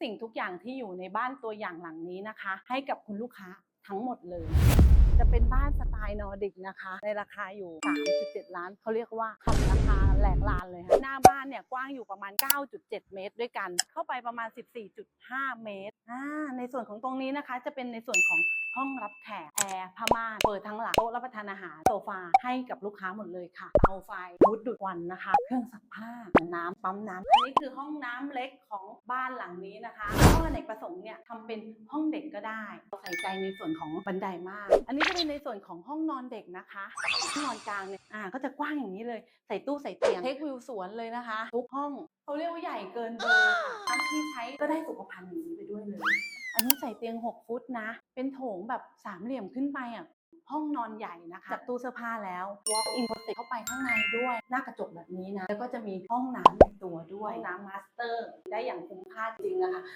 สิ่งทุกอย่างที่อยู่ในบ้านตัวอย่างหลังนี้นะคะ ให้กับคุณลูกค้าทั้งหมดเลย จะเป็นบ้านสไตล์นอร์ดิกนะคะ ในราคาอยู่ 3.7 ล้าน เขาเรียกว่าทำราคาแหลกลานเลยค่ะหน้าบ้านเนี่ยกว้างอยู่ประมาณ 9.7 เมตร ด้วยกัน เข้าไปประมาณ 14.5 เมตรอ่าในส่วนของตรงนี้นะคะ จะเป็นในส่วนของ ห้องรับแขกแอร์ผ้าม่านเปิดทั้งหลังโต๊ะรับประทานอาหารโซฟาให้กับลูกค้าหมดเลยค่ะเตาไฟบูธดูดควันนะคะ เครื่องซักผ้าน้ำปั๊มน้ำอันนี้คือห้องน้ำเล็กของบ้านหลังนี้นะคะห้องอเนกประสงค์เนี่ยทำเป็นห้องเด็กก็ได้ใส่ใจในส่วนของบันไดมาก อันนี้จะเป็นในส่วนของห้องนอนเด็กนะคะห้องนอนกลางเนี่ยอ่าก็จะกว้างอย่างนี้เลยใส่ตู้ใส่เตียงเทควิวสวนเลยนะคะทุกห้องเขาเรียกว่าใหญ่เกินเบอร์ค่ะท่านที่ใช้ก็ได้สุขภัณฑ์อย่างนี้ไปด้วยเลย อันนี้ใส่เตียง 6 ฟุตนะ เป็นโถงแบบสามเหลี่ยมขึ้นไปอะห้องนอนใหญ่นะคะจัดตู้เสื้อผ้าแล้ว walk in closet เข้าไปข้างในด้วย หน้ากระจกแบบนี้นะ แล้วก็จะมีห้องน้ำในตัวด้วยห้องน้ำมาสเตอร์ ได้อย่างคุ้มค่าจริงนะคะ